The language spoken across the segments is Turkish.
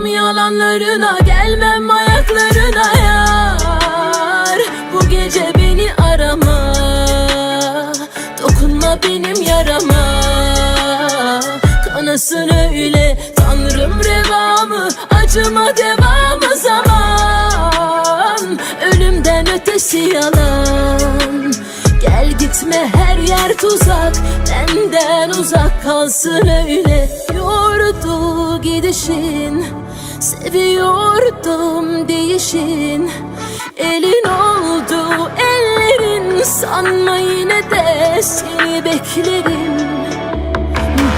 yalanlarına gelmem ayaklarına yar. Bu gece beni arama Dokunma benim yarama. Kanasın öyle Tanrım revamı Acıma devamı zaman. Ölümden ötesi yalan gitme her yer tuzak. Benden uzak kalsın öyle. Yordu gidişin Seviyordum değişin. Elin oldu ellerin Sanma yine de seni beklerim.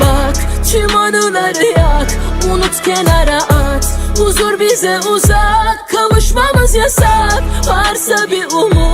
Bak tüm anıları yak Unut kenara at. Huzur bize uzak Kavuşmamız yasak. Varsa bir umut